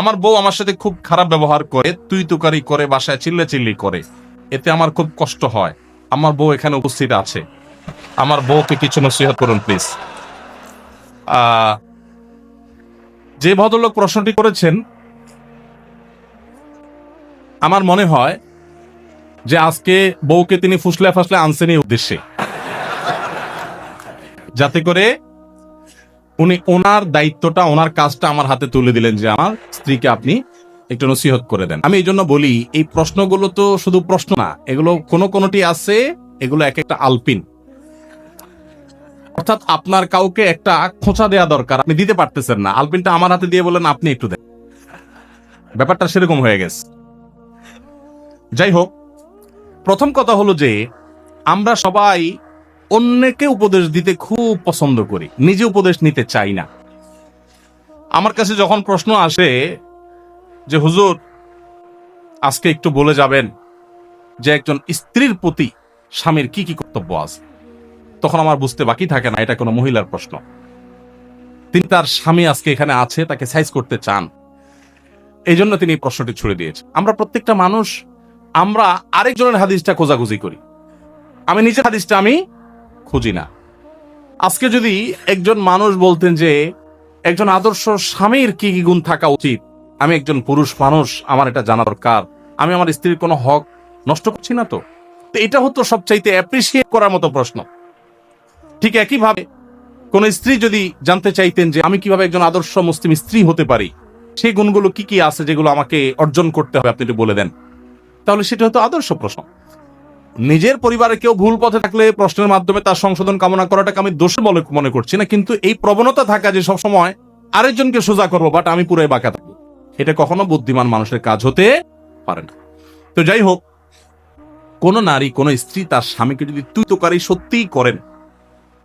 আমার বউ আমার সাথে খুব খারাপ ব্যবহার করে, তুই তুকারি করে, বাসায় চিল্লে চিল্লি করে। এতে আমার খুব কষ্ট হয়। আমার বউ এখানে উপস্থিত আছে। আমার বউকে কিছু নসিহত করুন প্লিজ যে ভদ্রলোক প্রশ্নটি করেছেন, আমার মনে হয় যে আজকে বউকে তিনি ফুসলে ফাসলে আনছেন এই উদ্দেশ্যে। যাতে করে উনি ওনার দায়িত্বটা, ওনার কাজটা আমার হাতে তুলে দিলেন যে আমার স্ত্রীকে আপনি একটু নসিহত করে দেন। আমি এই জন্য বলি, এই প্রশ্নগুলো তো শুধু প্রশ্ন না, এগুলো কোনো কোনোটি আছে, এগুলো এক একটা আলপিন। অর্থাৎ আপনার কাউকে একটা খোঁচা দেওয়া দরকার, আপনি দিতে পারতেছেন না। আলপিনটা আমার হাতে দিয়ে বলেন আপনি একটু দেন। ব্যাপারটা সেরকম হয়ে গেছে। যাই হোক, প্রথম কথা হলো যে, আমরা সবাই অন্যকে উপদেশ দিতে খুব পছন্দ করি। নিজে উপদেশ নিতে চাই না। আমার কাছে যখন প্রশ্ন আসে যে, হুজুর, আজকে একটু বলে যাবেন যে, একজন স্ত্রীর প্রতি স্বামীর কি কি কর্তব্য আছে? তখন আমার বুঝতে বাকি থাকে না, এটা কোনো মহিলার প্রশ্ন। তিনি তার স্বামী আজকে এখানে আছে, তাকে সাইজ করতে চান। এই জন্য তিনি প্রশ্নটি ছুড়ে দিয়েছে আমরা প্রত্যেকটা মানুষ, আমরা আরেকজনের হাদিসটা খোঁজাখুঁজি করি। আমি নিজের হাদিসটা আমি খুঁজি না। আজকে যদি একজন মানুষ বলতেন যে, একজন আদর্শ স্বামীর কি কি গুণ থাকা উচিত? আমি একজন পুরুষ মানুষ, আমার এটা জানা দরকার। আমি আমার স্ত্রীর কোনো হক নষ্ট করছি না তো? এটা হতো সবচাইতে অ্যাপ্রিসিয়েট করার মতো প্রশ্ন। ঠিক একইভাবে, কোন স্ত্রী যদি জানতে চাইতেন যে, আমি কীভাবে একজন আদর্শ মুসলিম স্ত্রী হতে পারি? সেই গুণগুলো কি কি আছে যেগুলো আমাকে অর্জন করতে হবে? আপনি একটু বলে দেন। তাহলে সেটা হতো আদর্শ প্রশ্ন। নিজের পরিবারে কেউ ভুল পথে থাকলে প্রশ্নের মাধ্যমে তার সংশোধন কামনা করাটাকে আমি দোষে বলে মনে করছি না, কিন্তু এই প্রবণতা থাকা যে সবসময় আরেকজনকে সোজা করব বাট আমি পুরোই বাঁকা থাকব। এটা কখনো বুদ্ধিমান মানুষের কাজ হতে পারে না। তো যাই হোক, কোন নারী, কোন স্ত্রী তার স্বামীকে যদি তুই তোকারি সত্যিই করেন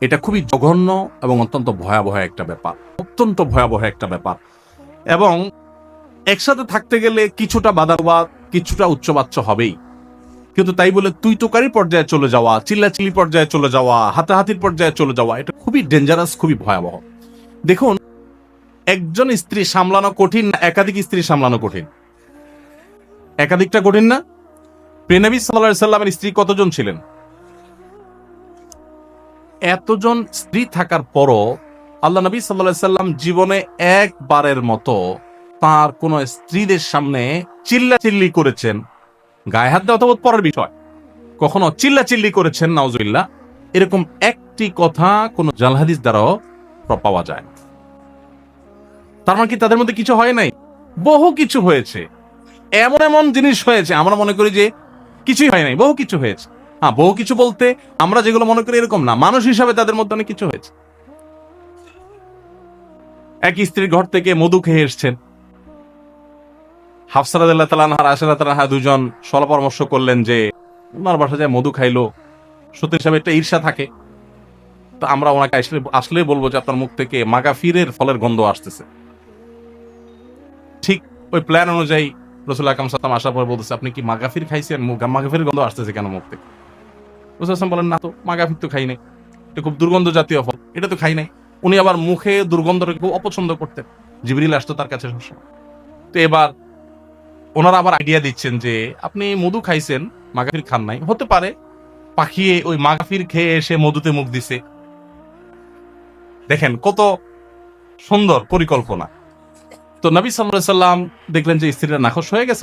এটা খুবই জঘন্য এবং অত্যন্ত ভয়াবহ একটা ব্যাপার, অত্যন্ত ভয়াবহ একটা ব্যাপার। এবং একসাথে থাকতে গেলে কিছুটা বাদাবাদ কিছুটা উচ্চবাচ্য হবেই। কিন্তু তাই বলে তুই তোকারি পর্যায়ে চলে যাওয়া চিল্লাচিল্লি পর্যায়ে চলে যাওয়া, হাতাহাতির পর্যায়ে চলে যাওয়া, এটা খুবই ডেঞ্জারাস খুবই ভয়াবহ। দেখুন, একজন স্ত্রী সামলানো কঠিন না, একাধিক স্ত্রী সামলানো কঠিন। একাধিকটা কঠিন না? প্রেনবী সাল্লাহ সাল্লামের স্ত্রী কতজন ছিলেন? এতজন স্ত্রী থাকার পরও আল্লাহ নবী সাল্লাহ সাল্লাম জীবনে একবারের মতো তার কোন স্ত্রীদের সামনে চিল্লা চিল্লি করেছেন। গায়ে হাত দেওয়া তো পরের বিষয়। কখনো চিল্লা চিল্লি করেছেন, নাউজুবিল্লাহ। এরকম একটি কথা কোন জালহাদিস দ্বারাও পাওয়া যায় না। তার মানে কি তাদের মধ্যে কিছু হয় নাই? বহু কিছু হয়েছে। এমন এমন জিনিস হয়েছে, আমরা মনে করি যে কিছুই হয় নাই, বহু কিছু হয়েছে। হ্যাঁ বহু কিছু বলতে আমরা যেগুলো মনে করি এরকম না, মানুষ হিসাবে তাদের মধ্যে অনেক কিছু হয়েছে। এক স্ত্রীর ঘর থেকে মধু খেয়ে এসছেন। হাফসারাদ দুজন পরামর্শ করলেন যে ওনার বাসা যায় মধু খাইলো। সত্যি হিসাবে একটা ঈর্ষা থাকে। আমরা ওনাকে আসলে বলব যে আপনার মুখ থেকে মাগাফিরের ফলের গন্ধ আসতেছে। ঠিক ওই প্ল্যান অনুযায়ী রসুল আকাম সাতাম আসার পর বলতেছে, আপনি কি মাগাফির খাইছেন? মাগাফিরের গন্ধ আসতেছে কেন মুখ থেকে? রসুল আসলাম বলেন, না তো, মাগাফির তো খাই নাই। এটা খুব দুর্গন্ধ জাতীয় ফল। এটা তো খাই নাই। উনি আবার মুখে দুর্গন্ধটাকে খুব অপছন্দ করতেন। জিবরিল আসতো তার কাছে সবসময়। তো এবার ওনারা আবার আইডিয়া দিচ্ছেন যে, আপনি মধু খাইছেন, মাগাফির খান নাই। হতে পারে পাখিয়ে ওই মাগাফির খেয়ে এসে মধুতে মুখ দিছে। দেখেন কত সুন্দর পরিকল্পনা। তো নবী সাল্লাম দেখলেন যে স্ত্রীরা নাখোশ হয়ে গেছে।